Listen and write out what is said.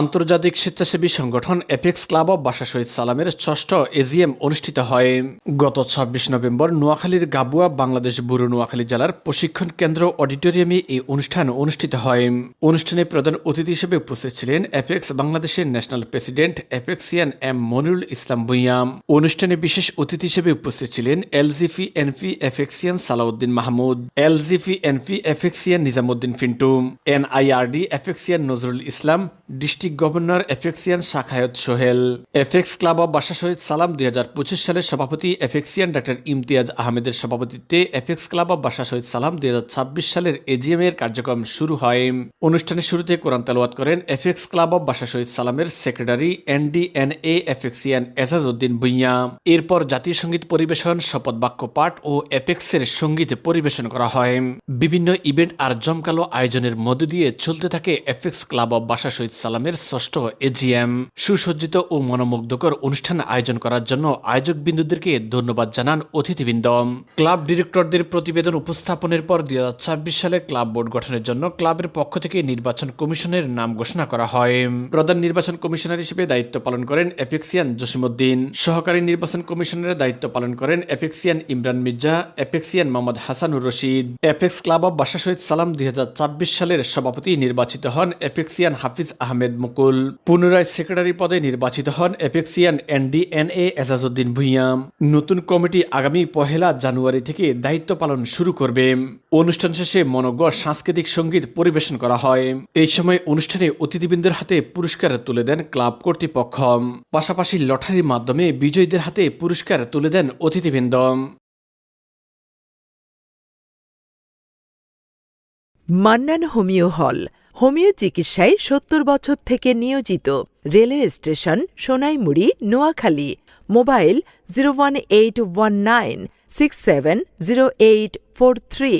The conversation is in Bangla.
আন্তর্জাতিক স্বেচ্ছাসেবী সংগঠন এপেক্স ক্লাব অব বাসা শহীদ সালামের ষষ্ঠ এজিএম অনুষ্ঠিত হয়। গত ছাব্বিশ নভেম্বর নোয়াখালীর গাবুয়া বাংলাদেশ বুড়ো নোয়াখালী জেলার প্রশিক্ষণ কেন্দ্র অডিটোরিয়ামে এই অনুষ্ঠান অনুষ্ঠিত হয়। অনুষ্ঠানে প্রধান অতিথি হিসেবে উপস্থিত ছিলেন এপেক্স বাংলাদেশের national president Apexian M Monirul Islam Bhuiyan অনুষ্ঠানে বিশেষ অতিথি হিসেবে উপস্থিত ছিলেন এলজিফি NP Apexian Salauddin Mahmud এলজিফি NP Apexian Nizamuddin Pintu, NIRD Apexian Nazrul Islam district governor Apexian Shakhawat Sohel. Apex club of বাসা শহীদ সালাম দুই হাজার পঁচিশ সালের সভাপতি এফেক্সিয়ান ডাক্তার ইমতিয়াজ আহমেদের সভাপতিত্বে এফেক্স ক্লাব অব বাসা শহীদ সালাম দুই হাজার ছাব্বিশ সালের এজিএম এর কার্যক্রম শুরু হয়। অনুষ্ঠানের শুরুতে কোরআন তেলাওয়াত করেন এফেক্স ক্লাব অব বাসা শহীদ সালামের সেক্রেটারি এন ডি এনডিএনএ এফেক্সিয়ান এজাজ উদ্দিন ভুইয়া। এরপর জাতীয় সংগীত পরিবেশন, শপথ বাক্য পাঠ ও এপেক্সের সংগীত পরিবেশন করা হয়। বিভিন্ন ইভেন্ট আর জমকালো আয়োজনের মধ্য দিয়ে চলতে থাকে এফেক্স ক্লাব অব বাসা শহীদ সালামের ষষ্ঠ এজিএম সুসজ্জিত ও মনোমুগ্ধকর অনুষ্ঠান আয়োজন করার জন্য আয়োজক বিন্দুদেরকে ধন্যবাদ জানান অতিথিবৃন্দ। ক্লাব ডিরেক্টরদের প্রতিবেদন উপস্থাপনের পর দুই সালে ক্লাব বোর্ড গঠনের জন্য ক্লাবের পক্ষ থেকে নির্বাচন কমিশনের নাম ঘোষণা করা হয়। প্রধান নির্বাচন কমিশনার হিসেবে দায়িত্ব পালন করেন এপেক্সিয়ান জসিমুদ্দিন সহকারী নির্বাচন কমিশনারের দায়িত্ব পালন করেন Apexian Imran Mirza Apexian Mohammad Hasanur Rashid. Apex club of বাসা শহীদ সালাম দুই সালের সভাপতি নির্বাচিত হন এপেক্সিয়ান হাফিজ আহমেদ। মুকুল পুনরায় সেক্রেটারি পদে নির্বাচিত হন এপেক্সিয়ান এনডিএনএ এজাজউদ্দিন ভুইয়াম নতুন কমিটি আগামী পহেলা জানুয়ারি থেকে দায়িত্ব পালন শুরু করবে। অনুষ্ঠান শেষে মনজ্ঞ সাংস্কৃতিক সংগীত পরিবেশন করা হয়। এই সময় অনুষ্ঠানে অতিথিবৃন্দের হাতে পুরস্কার তুলে দেন ক্লাব কর্তৃপক্ষ। পাশাপাশি লটারির মাধ্যমে বিজয়ীদের হাতে পুরস্কার তুলে দেন অতিথিবৃন্দ। মান্নান হোমিও হল, হোমিও চিকিৎসায় সত্তর বছর থেকে নিয়োজিত। Railway station, Sonaimuri, Noakhali. Mobile zero one eight one nine six seven zero eight four three.